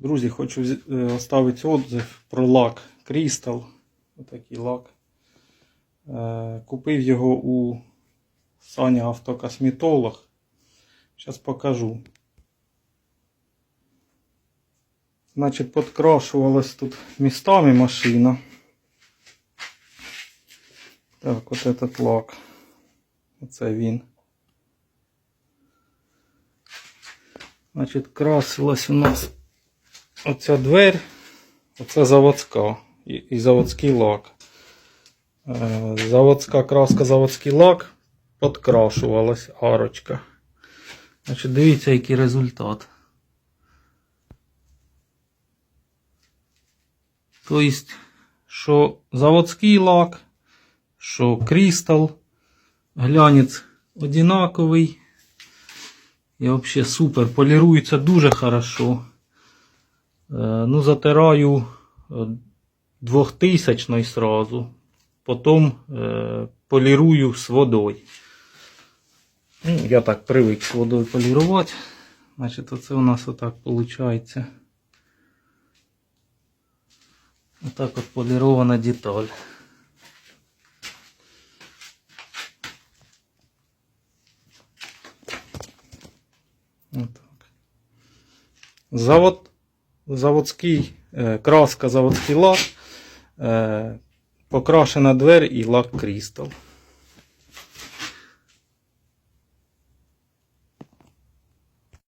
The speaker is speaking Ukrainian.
Друзі, хочу е, оставити отзыв про лак Crystal. Отакий лак. Е, Купив його у Саня Автокосметолог. Зараз покажу. Значить, подкрашувалась тут містами машина. Так, от этот лак. Оце він. Значить, красилась у нас оця дверь. Оце заводська. І, і заводський лак. Е, заводська краска, заводський лак. Подкрашувалась арочка. Значить, дивіться, який результат. Тобто, що заводський лак, що кристал, глянець одинаковий. І взагалі супер. Полірується дуже хорошо. Е, ну, затираю е, 2000 сразу. Потім е, полірую з водою. Ну, я так привик з водою полірувати. Значить, оце у нас отак виходить. Отак от полірована деталь. Завод, заводський, е, краска заводський лак, е, покрашена двері і лак Крістал.